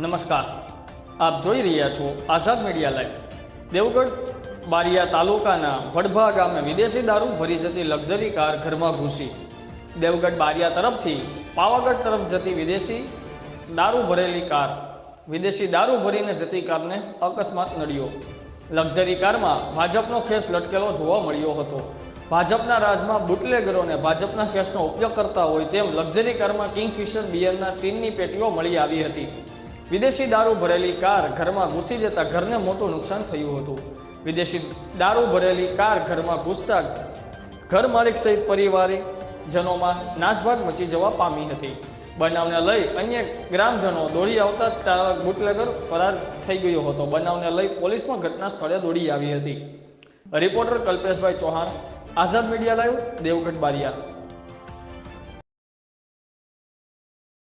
નમસ્કાર. આપ જોઈ રહ્યા છો આઝાદ મીડિયા લાઈવ. દેવગઢ, બારિયા તાલુકાના વડભા ગામે વિદેશી દારૂ ભરી જતી લક્ઝરી કાર ઘરમાં ઘૂસી. દેવગઢ, બારિયા તરફથી પાવાગઢ તરફ જતી વિદેશી દારૂ ભરેલી કાર. વિદેશી દારૂ ભરીને જતી કારને અકસ્માત નડ્યો. લક્ઝરી કારમાં ભાજપનો ખેસ લટકેલો જોવા મળ્યો હતો. ભાજપના રાજમાં બુટલેગરોને ભાજપના કેસનો ઉપયોગ કરતા હોય તેમ લક્ઝરી કારમાં કિંગફિશર બિયરના ટીનની પેટીઓ મળી આવી હતી. વિદેશી દારૂ ભરેલી કાર ઘરમાં ઘૂસી જતા ઘરને મોટું નુકસાન થયું હતું. વિદેશી દારૂ ભરેલી કાર ઘરમાં ઘૂસતા ઘર માલિક સહિત પરિવારજનોમાં નાસભાગ મચી જવા પામી હતી. બનાવને લઈ અન્ય ગ્રામજનો દોડી આવતા ચાલક બુટલેગર ફરાર થઈ ગયો હતો. બનાવને લઈ પોલીસ પણ ઘટના સ્થળે દોડી આવી હતી. Reporter Kalpeshbhai Chauhan, Azad media live, Devgadh Baria.